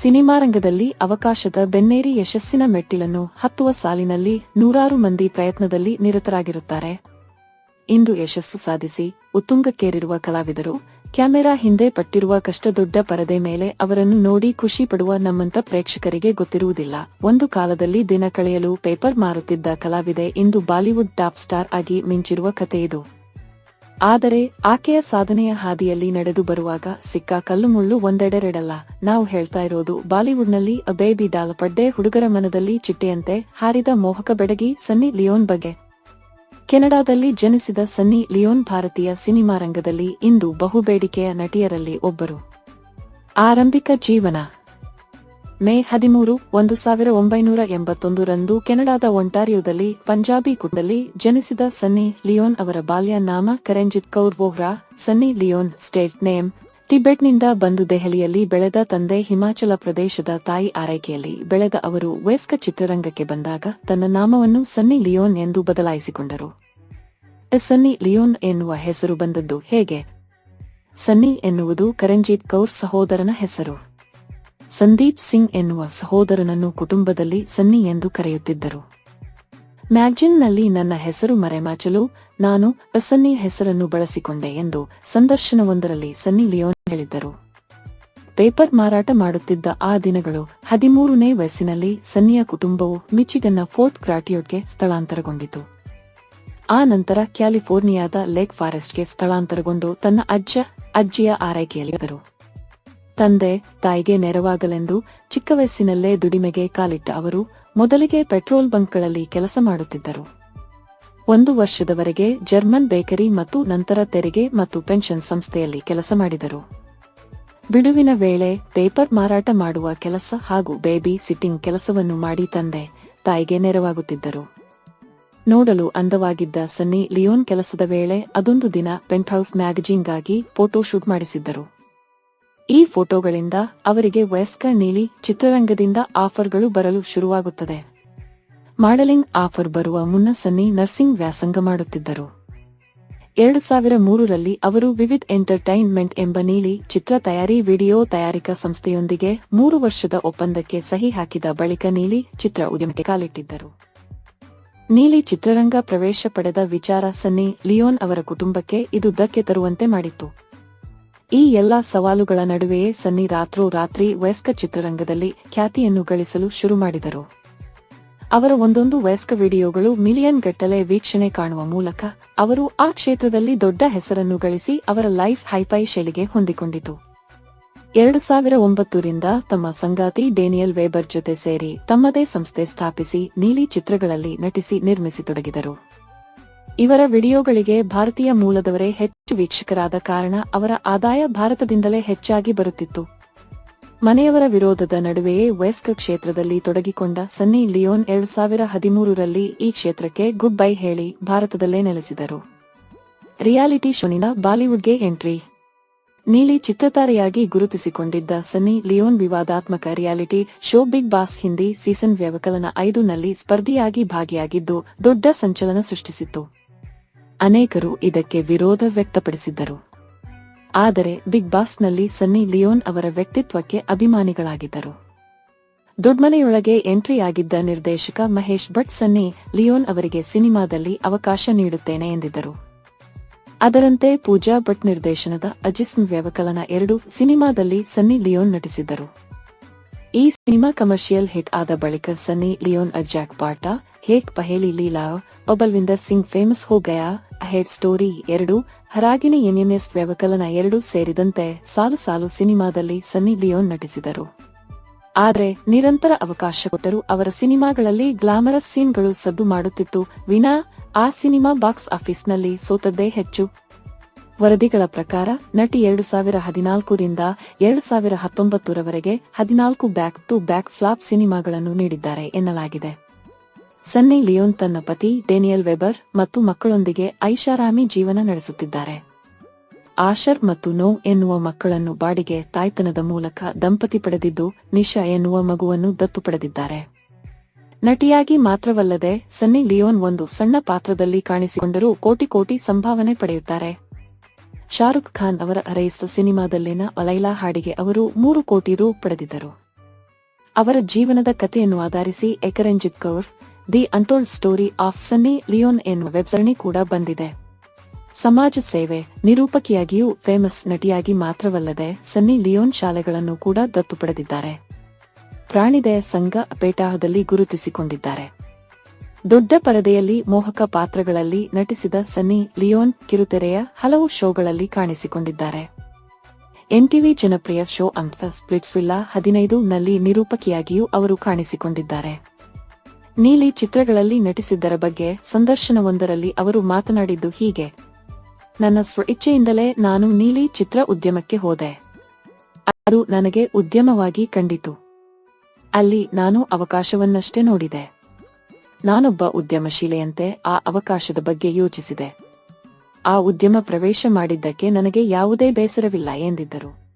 Cinema ರಂಗದಲ್ಲಿ ಅವಕಾಶದ ಬೆನ್ನೇರಿ ಯಶಸ್ಸಿನ ಮೆಟ್ಟಿಲನ್ನು ಹತ್ತುವ ಸಾಲಿನಲ್ಲಿ ನೂರಾರು ಮಂದಿ ಪ್ರಯತ್ನದಲ್ಲಿ ನಿರತರಾಗಿರುತ್ತಾರೆ. ಇಂದು ಯಶಸ್ಸು ಸಾಧಿಸಿ ಉತ್ತುಂಗಕ್ಕೇರಿರುವ ಕಲಾವಿದರು, ಕ್ಯಾಮೆರಾ ಹಿಂದೆ ಪಟ್ಟಿರುವ ಕಷ್ಟ ದೊಡ್ಡ ಪರದೆ ಮೇಲೆ ಅವರನ್ನು ನೋಡಿ ಖುಷಿ ಪಡುವ ನಮ್ಮಂತ ಪ್ರೇಕ್ಷಕರಿಗೆ ಗೊತ್ತಿರುವುದಿಲ್ಲ. ಒಂದು ಕಾಲದಲ್ಲಿ ದಿನ ಕಳೆಯಲು ಪೇಪರ್ ಮಾರುತ್ತಿದ್ದ ಕಲಾವಿದೆ ಇಂದು ಬಾಲಿವುಡ್ ಟಾಪ್ ಸ್ಟಾರ್ ಆಗಿ ಮಿಂಚಿರುವ ಕಥೆಯಿದು ಆದರೆ ಆಕೆಯ ಸಾಧನೆಯ ಹಾದಿಯಲ್ಲಿ ನಡೆದು ಬರುವಾಗ ಸಿಕ್ಕ ಕಲ್ಲು ಮುಳ್ಳು ಒಂದೆಡೆರೆಡಲ್ಲ. ನಾವು ಹೇಳ್ತಾ ಇರೋದು, ಬಾಲಿವುಡ್ನಲ್ಲಿ ಅ ಬೇಬಿ ಡಾಲ್ ಪಡ್ಡೆ ಹುಡುಗರ ಮನದಲ್ಲಿ ಚಿಟ್ಟೆಯಂತೆ ಹಾರಿದ ಮೋಹಕ ಬೆಡಗಿ ಸನ್ನಿ ಲಿಯೋನ್ ಬಗ್ಗೆ. ಕೆನಡಾದಲ್ಲಿ ಜನಿಸಿದ ಸನ್ನಿ ಲಿಯೋನ್ ಭಾರತೀಯ ಸಿನಿಮಾ ರಂಗದಲ್ಲಿ ಇಂದು ಬಹುಬೇಡಿಕೆಯ ನಟಿಯರಲ್ಲಿ ಒಬ್ಬರು. ಆರಂಭಿಕ ಜೀವನ. ಮೇ ಹದಿಮೂರು, ಒಂದು ಸಾವಿರ ಒಂಬೈನೂರ ಎಂಬತ್ತೊಂದು ರಂದು ಕೆನಡಾದ ಒಂಟಾರಿಯೋದಲ್ಲಿ ಪಂಜಾಬಿ ಕುಟದಲ್ಲಿ ಜನಿಸಿದ ಸನ್ನಿ ಲಿಯೋನ್ ಅವರ ಬಾಲ್ಯ ನಾಮ Karenjit Kaur Bohra, Sunny Leone stage name. ಟಿಬೆಟ್ನಿಂದ ಬಂದು ದೆಹಲಿಯಲ್ಲಿ ಬೆಳೆದ ತಂದೆ ಹಿಮಾಚಲ ಪ್ರದೇಶದ ತಾಯಿ ಆರೈಕೆಯಲ್ಲಿ ಬೆಳೆದ ಅವರು ವಯಸ್ಕ ಚಿತ್ರರಂಗಕ್ಕೆ ಬಂದಾಗ ತನ್ನ ನಾಮವನ್ನು ಸನ್ನಿ ಲಿಯೋನ್ ಎಂದು ಬದಲಾಯಿಸಿಕೊಂಡರು. ಸನ್ನಿ ಲಿಯೋನ್ ಎನ್ನುವ ಹೆಸರು ಬಂದದ್ದು ಹೇಗೆ? ಸನ್ನಿ ಎನ್ನುವುದು ಕರಂಜೀತ್ ಕೌರ್ ಸಹೋದರನ ಹೆಸರು. ಸಂದೀಪ್ ಸಿಂಗ್ ಎನ್ನುವ ಸಹೋದರನನ್ನು ಕುಟುಂಬದಲ್ಲಿ ಸನ್ನಿ ಎಂದು ಕರೆಯುತ್ತಿದ್ದರು. ಮ್ಯಾಗ್ಜಿನ್ನಲ್ಲಿ ನನ್ನ ಹೆಸರು ಮರೆಮಾಚಲು ನಾನು ಸನ್ನಿ ಹೆಸರನ್ನು ಬಳಸಿಕೊಂಡೆ ಎಂದು ಸಂದರ್ಶನವೊಂದರಲ್ಲಿ ಸನ್ನಿ ಲಿಯೋನ್ ಹೇಳಿದ್ದರು. ಪೇಪರ್ ಮಾರಾಟ ಮಾಡುತ್ತಿದ್ದ ಆ ದಿನಗಳು ಹದಿಮೂರನೇ ವಯಸ್ಸಿನಲ್ಲಿ ಸನ್ನಿಯ ಕುಟುಂಬವು ಮಿಚಿಗನ್ನ ಫೋರ್ಟ್ ಕ್ರಾಟಿಯೋಟ್ಗೆ ಸ್ಥಳಾಂತರಗೊಂಡಿತು. ಆ ನಂತರ ಕ್ಯಾಲಿಫೋರ್ನಿಯಾದ ಲೇಕ್ ಫಾರೆಸ್ಟ್ಗೆ ಸ್ಥಳಾಂತರಗೊಂಡು ತನ್ನ ಅಜ್ಜ, ಅಜ್ಜಿಯ ಆರೈಕೆಯಲ್ಲಿದ್ದರು ತಂದೆ, ತಾಯಿಗೆ ನೆರವಾಗಲೆಂದು ಚಿಕ್ಕ ವಯಸ್ಸಿನಲ್ಲೇ ದುಡಿಮೆಗೆ ಕಾಲಿಟ್ಟ ಅವರು ಮೊದಲಿಗೆ ಪೆಟ್ರೋಲ್ ಬಂಕ್ಗಳಲ್ಲಿ ಕೆಲಸ ಮಾಡುತ್ತಿದ್ದರು. ಒಂದು ವರ್ಷದವರೆಗೆ ಜರ್ಮನ್ ಬೇಕರಿ ಮತ್ತು ನಂತರ ತೆರಿಗೆ ಮತ್ತು ಪೆನ್ಷನ್ ಸಂಸ್ಥೆಯಲ್ಲಿ ಕೆಲಸ ಮಾಡಿದರು. ಬಿಡುವಿನ ವೇಳೆ ಪೇಪರ್ ಮಾರಾಟ ಮಾಡುವ ಕೆಲಸ ಹಾಗೂ ಬೇಬಿ ಸಿಟ್ಟಿಂಗ್ ಕೆಲಸವನ್ನು ಮಾಡಿ ತಂದೆ, ತಾಯಿಗೆ ನೆರವಾಗುತ್ತಿದ್ದರು. ನೋಡಲು ಅಂದವಾಗಿದ್ದ ಸನ್ನಿ ಲಿಯೋನ್ ಕೆಲಸದ ವೇಳೆ ಅದೊಂದು ದಿನ ಪೆಂಟ್ಹೌಸ್ ಮ್ಯಾಗಜೀನ್ಗಾಗಿ ಫೋಟೋ ಶೂಟ್ ಮಾಡಿಸಿದ್ದರು. ಈ ಫೋಟೋಗಳಿಂದ ಅವರಿಗೆ ವಯಸ್ಕ ನೀಲಿ ಚಿತ್ರರಂಗದಿಂದ ಆಫರ್ಗಳು ಬರಲು ಶುರುವಾಗುತ್ತದೆ. ಮಾಡೆಲಿಂಗ್ ಆಫರ್ ಬರುವ ಮುನ್ನ ಸನ್ನಿ ನರ್ಸಿಂಗ್ ವ್ಯಾಸಂಗ ಮಾಡುತ್ತಿದ್ದರು. ಎರಡು ಸಾವಿರ ಮೂರರಲ್ಲಿ ಅವರು ವಿವಿಧ್ ಎಂಟರ್ಟೈನ್ಮೆಂಟ್ ಎಂಬ ನೀಲಿ ಚಿತ್ರ ತಯಾರಿ ವಿಡಿಯೋ ತಯಾರಿಕಾ ಸಂಸ್ಥೆಯೊಂದಿಗೆ ಮೂರು ವರ್ಷದ ಒಪ್ಪಂದಕ್ಕೆ ಸಹಿ ಹಾಕಿದ ಬಳಿಕ ನೀಲಿ ಚಿತ್ರ ಉದ್ಯಮಕ್ಕೆ ಕಾಲಿಟ್ಟಿದ್ದರು. ನೀಲಿ ಚಿತ್ರರಂಗ ಪ್ರವೇಶ ಪಡೆದ ವಿಚಾರ ಸನ್ನಿ ಲಿಯೋನ್ ಅವರ ಕುಟುಂಬಕ್ಕೆ ಇದು ಧಕ್ಕೆ ತರುವಂತೆ ಮಾಡಿತ್ತು. ಈ ಎಲ್ಲಾ ಸವಾಲುಗಳ ನಡುವೆಯೇ ಸನ್ನಿ ರಾತ್ರೋರಾತ್ರಿ ವಯಸ್ಕ ಚಿತ್ರರಂಗದಲ್ಲಿ ಖ್ಯಾತಿಯನ್ನು ಗಳಿಸಲು ಶುರು ಮಾಡಿದರು. ಅವರ ಒಂದೊಂದು ವಯಸ್ಕ ವಿಡಿಯೋಗಳು ಮಿಲಿಯನ್ ಗಟ್ಟಲೆ ವೀಕ್ಷಣೆ ಕಾಣುವ ಮೂಲಕ ಅವರು ಆ ಕ್ಷೇತ್ರದಲ್ಲಿ ದೊಡ್ಡ ಹೆಸರನ್ನು ಗಳಿಸಿ ಅವರ ಲೈಫ್ ಹೈಫೈ ಶೈಲಿಗೆ ಹೊಂದಿಕೊಂಡಿತು. ಎರಡು ಸಾವಿರ ಒಂಬತ್ತರಿಂದ ತಮ್ಮ ಸಂಗಾತಿ ಡೇನಿಯಲ್ ವೇಬರ್ ಜೊತೆ ಸೇರಿ ತಮ್ಮದೇ ಸಂಸ್ಥೆ ಸ್ಥಾಪಿಸಿ ನೀಲಿ ಚಿತ್ರಗಳಲ್ಲಿ ನಟಿಸಿ ನಿರ್ಮಿಸಿತೊಡಗಿದರು. ಇವರ ವಿಡಿಯೋಗಳಿಗೆ ಭಾರತೀಯ ಮೂಲದವರೇ ಹೆಚ್ಚು ವೀಕ್ಷಕರಾದ ಕಾರಣ ಅವರ ಆದಾಯ ಭಾರತದಿಂದಲೇ ಹೆಚ್ಚಾಗಿ ಬರುತ್ತಿತ್ತು. ಮನೆಯವರ ವಿರೋಧದ ನಡುವೆಯೇ ವಯಸ್ಕ ಕ್ಷೇತ್ರದಲ್ಲಿ ತೊಡಗಿಕೊಂಡ ಸನ್ನಿ ಲಿಯೋನ್ ಎರಡು ಸಾವಿರ ಹದಿಮೂರರಲ್ಲಿ ಈ ಕ್ಷೇತ್ರಕ್ಕೆ ಗುಡ್ ಬೈ ಹೇಳಿ ಭಾರತದಲ್ಲೇ ನೆಲೆಸಿದರು. ರಿಯಾಲಿಟಿ ಶೋನಿಂದ ಬಾಲಿವುಡ್ಗೆ ಎಂಟ್ರಿ. ನೀಲಿ ಚಿತ್ರತಾರೆಯಾಗಿ ಗುರುತಿಸಿಕೊಂಡಿದ್ದ ಸನ್ನಿ ಲಿಯೋನ್ ವಿವಾದಾತ್ಮಕ reality show Bigg Boss Hindi season ವ್ಯವಕಲನ ಐದು ನಲ್ಲಿ ಸ್ಪರ್ಧಿಯಾಗಿ ಭಾಗಿಯಾಗಿದ್ದು ದೊಡ್ಡ ಸಂಚಲನ ಸೃಷ್ಟಿಸಿತ್ತು. ಅನೇಕರು ಇದಕ್ಕೆ ವಿರೋಧ ವ್ಯಕ್ತಪಡಿಸಿದ್ದರು. ಆದರೆ ಬಿಗ್ ಬಾಸ್ನಲ್ಲಿ ಸನ್ನಿ ಲಿಯೋನ್ ಅವರ ವ್ಯಕ್ತಿತ್ವಕ್ಕೆ ಅಭಿಮಾನಿಗಳಾಗಿದ್ದರು. ದುಡ್ಮನೆಯೊಳಗೆ ಎಂಟ್ರಿಯಾಗಿದ್ದ ನಿರ್ದೇಶಕ ಮಹೇಶ್ ಭಟ್ ಸನ್ನಿ ಲಿಯೋನ್ ಅವರಿಗೆ ಸಿನಿಮಾದಲ್ಲಿ ಅವಕಾಶ ನೀಡುತ್ತೇನೆ ಎಂದಿದ್ದರು. ಅದರಂತೆ ಪೂಜಾ ಭಟ್ ನಿರ್ದೇಶನದ ಅಜಿಸ್ಮ್ ವ್ಯವಕಲನ ಎರಡು ಸಿನಿಮಾದಲ್ಲಿ ಸನ್ನಿ ಲಿಯೋನ್ ನಟಿಸಿದ್ದರು. ಈ ಸಿನಿಮಾ ಕಮರ್ಷಿಯಲ್ ಹಿಟ್ ಆದ ಬಳಿಕ Sunny, Leone, Jackpot Ek Paheli, Leela, Balwinder Singh, famous Ho Gaya, ahead story ಎರಡು, ಹರಾಗಿನ ಎನ್ಎಂಎಸ್ ವ್ಯವಕಲನ ಎರಡು ಸೇರಿದಂತೆ ಸಾಲು ಸಾಲು ಸಿನಿಮಾದಲ್ಲಿ ಸನ್ನಿ, ಲಿಯೋನ್ ನಟಿಸಿದರು. ಆದರೆ ನಿರಂತರ ಅವಕಾಶ ಕೊಟ್ಟರು ಅವರ ಸಿನಿಮಾಗಳಲ್ಲಿ ಗ್ಲಾಮರಸ್ ಸೀನ್ಗಳು ಸದ್ದು ಮಾಡುತ್ತಿತ್ತು. ವಿನಾ, ಆ ಸಿನಿಮಾ ಬಾಕ್ಸ್ ಆಫೀಸ್ನಲ್ಲಿ ಸೋತದ್ದೇ ಹೆಚ್ಚು. ವರದಿಗಳ ಪ್ರಕಾರ, ನಟಿ ಎರಡು ಸಾವಿರ ಹದಿನಾಲ್ಕರಿಂದ ಎರಡು ಸಾವಿರ ಹತ್ತೊಂಬತ್ತರವರೆಗೆ ಹದಿನಾಲ್ಕು ಬ್ಯಾಕ್ ಟು ಬ್ಯಾಕ್ ಫ್ಲಾಪ್ ಸಿನಿಮಾಗಳನ್ನು ನೀಡಿದ್ದಾರೆ ಎನ್ನಲಾಗಿದೆ. ಸನ್ನಿ ಲಿಯೋನ್ ತನ್ನ ಪತಿ ಡೇನಿಯಲ್ ವೆಬರ್ ಮತ್ತು ಮಕ್ಕಳೊಂದಿಗೆ ಐಷಾರಾಮಿ ಜೀವನ ನಡೆಸುತ್ತಿದ್ದಾರೆ. ಆಶರ್ ಮತ್ತು ನೋ ಎನ್ನುವ ಮಕ್ಕಳನ್ನು ಬಾಡಿಗೆ ತಾಯ್ತನದ ಮೂಲಕ ದಂಪತಿ ಪಡೆದಿದ್ದು, ನಿಶಾ ಎನ್ನುವ ಮಗುವನ್ನು ದತ್ತು ಪಡೆದಿದ್ದಾರೆ. ನಟಿಯಾಗಿ ಮಾತ್ರವಲ್ಲದೆ, ಸನ್ನಿ ಲಿಯೋನ್ ಒಂದು ಸಣ್ಣ ಪಾತ್ರದಲ್ಲಿ ಕಾಣಿಸಿಕೊಂಡರೂ ಕೋಟಿ ಕೋಟಿ ಸಂಭಾವನೆ ಪಡೆಯುತ್ತಾರೆ. ಶಾರುಖ್ ಖಾನ್ ಅವರ ಅರೈಸ್ ಸಿನಿಮಾದಲ್ಲಿನ ಅಲೈಲಾ ಹಾಡಿಗೆ ಅವರು ಮೂರು ಕೋಟಿ ರೂ ಪಡೆದಿದ್ದರು. ಅವರ ಜೀವನದ ಕಥೆಯನ್ನು ಆಧರಿಸಿ Karenjit Kaur, the untold story of Sunny Leone ಎನ್ನುವ ವೆಬ್ ಸರಣಿ ಕೂಡ ಬಂದಿದೆ. ಸಮಾಜ ಸೇವೆ, ನಿರೂಪಕಿಯಾಗಿಯೂ ಫೇಮಸ್ ನಟಿಯಾಗಿ ಮಾತ್ರವಲ್ಲದೆ ಸನ್ನಿ ಲಿಯೋನ್ ಶಾಲೆಗಳನ್ನು ಕೂಡ ದತ್ತು ಪಡೆದಿದ್ದಾರೆ. ಪ್ರಾಣಿದಯ ಸಂಘ ಪೇಟಾಹದಲ್ಲಿ ಗುರುತಿಸಿಕೊಂಡಿದ್ದಾರೆ. ದೊಡ್ಡ ಪರದೆಯಲ್ಲಿ ಮೋಹಕ ಪಾತ್ರಗಳಲ್ಲಿ ನಟಿಸಿದ ಸನ್ನಿ ಲಿಯೋನ್ ಕಿರುತೆರೆಯ ಹಲವು ಶೋಗಳಲ್ಲಿ ಕಾಣಿಸಿಕೊಂಡಿದ್ದಾರೆ. ಎನ್ಟಿವಿ ಜನಪ್ರಿಯ ಶೋ ಅಂತ ಸ್ಪ್ಲಿಟ್ಸ್ವಿಲ್ಲಾ ಹದಿನೈದು ನಲ್ಲಿ ನಿರೂಪಕಿಯಾಗಿಯೂ ಅವರು ಕಾಣಿಸಿಕೊಂಡಿದ್ದಾರೆ. ನೀಲಿ ಚಿತ್ರಗಳಲ್ಲಿ ನಟಿಸಿದ್ದರ ಬಗ್ಗೆ ಸಂದರ್ಶನವೊಂದರಲ್ಲಿ ಅವರು ಮಾತನಾಡಿದ್ದು ಹೀಗೆ, ನನ್ನ ಸ್ವ ಇಚ್ಛೆಯಿಂದಲೇ ನಾನು ನೀಲಿ ಚಿತ್ರ ಉದ್ಯಮಕ್ಕೆ ಹೋದೆ. ಅದು ನನಗೆ ಉದ್ಯಮವಾಗಿ ಕಂಡಿತು. ಅಲ್ಲಿ ನಾನು ಅವಕಾಶವನ್ನಷ್ಟೇ ನೋಡಿದೆ. ನಾನೊಬ್ಬ ಉದ್ಯಮಶೀಲೆಯಂತೆ ಆ ಅವಕಾಶದ ಬಗ್ಗೆ ಯೋಚಿಸಿದೆ. ಆ ಉದ್ಯಮ ಪ್ರವೇಶ ಮಾಡಿದ್ದಕ್ಕೆ ನನಗೆ ಯಾವುದೇ ಬೇಸರವಿಲ್ಲ ಎಂದಿದ್ದರು.